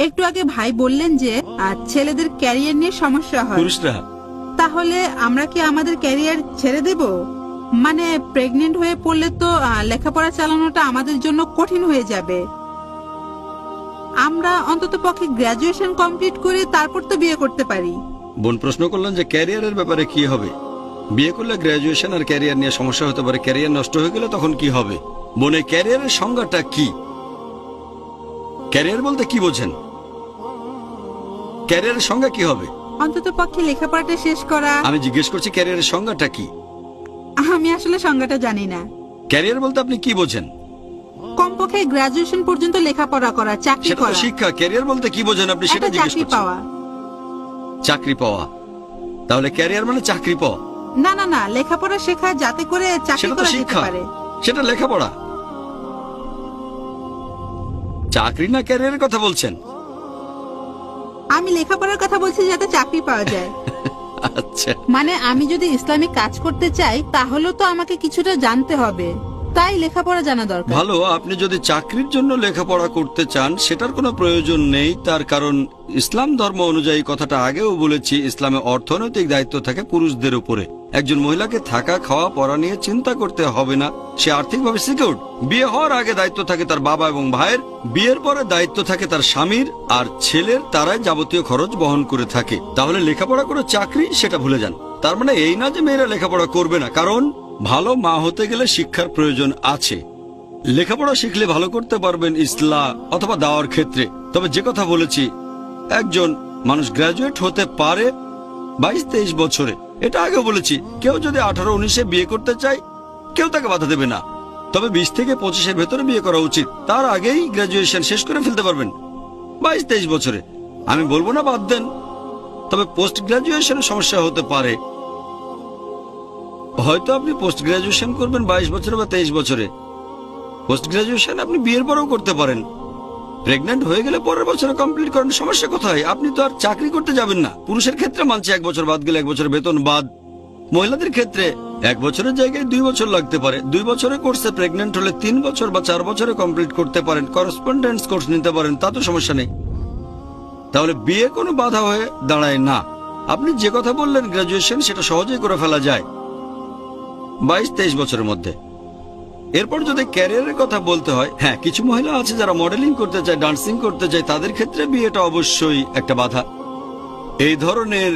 একটু আগে ভাই বললেন যে ছেলেদের ক্যারিয়ার নিয়ে সমস্যা হয়। পুরুষরা। তাহলে আমরা কি আমাদের ক্যারিয়ার ছেড়ে দেব? মানে প্রেগনেন্ট হয়ে পড়লে তো আহ, লেখাপড়া চালানোটা আমাদের জন্য কঠিন হয়ে যাবে। আমরা অন্তত পক্ষে গ্রাজুয়েশন কমপ্লিট করে তারপর তো বিয়ে করতে পারি। বোন প্রশ্ন করলেন যে ক্যারিয়ারের ব্যাপারে কি হবে? বিয়ে করলে গ্র্যাজুয়েশন আর ক্যারিয়ার নিয়ে সমস্যা হতে পারে ক্যারিয়ার নষ্ট হয়ে গেলে তখন কি হবে? বোন ক্যারিয়ারের সংজ্ঞাটা কি? ক্যারিয়ার বলতে কি বোঝেন? ক্যারিয়ারের সংজ্ঞা কি হবে? অন্তত পক্ষে লেখাপড়াটা শেষ করা। আমি জিজ্ঞেস করছি ক্যারিয়ারের সংজ্ঞাটা কি? আমি আসলে সংজ্ঞাটা জানি না। ক্যারিয়ার বলতে আপনি কি বোঝেন? কমপক্ষে গ্রাজুয়েশন পর্যন্ত লেখাপড়া করা চাকরি সেটা তো করা। শিক্ষা ক্যারিয়ার বলতে কি বোঝেন আপনি সেটা একটা জিজ্ঞেস চাকরি পাওয়া। চাকরি পাওয়া। তাহলে ক্যারিয়ার মানে চাকরি পাওয়া। না না না লেখাপড়া শেখা যাতে করে চাকরি সেটা তো করা যেতে শিক্ষা পারে। সেটা লেখাপড়া। চাকরি না ক্যারিয়ারের কথা বলছেন? আমি লেখাপড়ার কথা বলছি যাতে চাকরি পাওয়া যায়। আচ্ছা। মানে আমি যদি ইসলামিক কাজ করতে চাই তাহলে তো আমাকে কিছুটা জানতে হবে। তাই লেখাপড়া জানা দরকার। ভালো, আপনি যদি চাকরির জন্য লেখাপড়া করতে চান, সেটার কোনো প্রয়োজন নেই। তার কারণ ইসলাম ধর্ম অনুযায়ী কথাটা আগেও বলেছি, ইসলামে অর্থনৈতিক দায়িত্ব থাকে পুরুষদের উপরে। একজন মহিলাকে থাকা, খাওয়া, পড়া নিয়ে চিন্তা করতে হবে না। সে আর্থিকভাবে সিকিউর বিয়ে হওয়ার আগে দায়িত্ব থাকে তার বাবা এবং ভাইয়ের। বিয়ের পরে দায়িত্ব থাকে তার স্বামীর। আর ছেলের তারাই যাবতীয় খরচ বহন করে থাকে। তাহলে লেখাপড়া করে চাকরি, সেটা ভুলে যান। তার মানে এই না যে মেয়েরা লেখাপড়া করবে না। কারণ ভালো মা হতে গেলে শিক্ষার প্রয়োজন আছে। লেখাপড়া শিখলে ভালো করতে পারবেন ইসলা অথবা দাওয়ার ক্ষেত্রে। তবে যে কথা বলেছি, একজন মানুষ গ্রাজুয়েট হতে পারে বাইশ তেইশ বছরে। এটা আগে বলেছি, কেউ যদি আঠারো উনিশে বিয়ে করতে চায়, কেউ তাকে বাধা দেবে না। তবে বিশ থেকে পঁচিশের ভেতরে বিয়ে করা উচিত। তার আগেই গ্রাজুয়েশন শেষ করে ফেলতে পারবেন। বাইশ তেইশ বছরে। আমি বলব না বাদ দেন। তবে পোস্ট গ্রাজুয়েশনের সমস্যা হতে পারে। হয়তো আপনি পোস্ট গ্রাজুয়েশন করবেন বাইশ বছরে বা তেইশ বছরে। পোস্ট গ্রাজুয়েশন আপনি বিয়ের পরেও করতে পারেন। প্রেগনেন্ট হয়ে গেলে পরের বছরে কমপ্লিট করেন, সমস্যা কোথায়? আপনি তো আর চাকরি করতে যাবেন না। পুরুষের ক্ষেত্রে মানছে এক বছর বাদ গেলে এক বছর বেতন বাদ। মহিলাদের ক্ষেত্রে এক বছরের জায়গায় দুই বছর লাগতে পারে। দুই বছরে কোর্সে প্রেগনেন্ট হলে তিন বছর বা চার বছরে কমপ্লিট করতে পারেন। করসপন্ডেন্স কোর্স নিতে পারেন, তা তো সমস্যা নেই। তাহলে বিয়ে কোনো বাধা হয়ে দাঁড়ায় না। আপনি যে কথা বললেন গ্রাজুয়েশন সেটা সহজেই করে ফেলা যায়। বাইশ তেইশ বছরের মধ্যে। এরপর যদি ক্যারিয়ারের কথা বলতে হয় হ্যাঁ কিছু মহিলা আছে যারা মডেলিং করতে চায়, ডান্সিং করতে চায়, তাদের ক্ষেত্রে বিয়েটা অবশ্যই একটা বাধা। এই ধরনের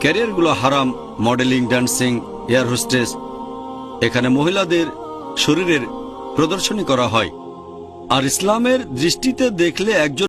ক্যারিয়ারগুলো হারাম, মডেলিং, ডান্সিং, এয়ার হোস্টেস, এখানে মহিলাদের শরীরের প্রদর্শনী করা হয়। আর ইসলামের দৃষ্টিতে দেখলে একজন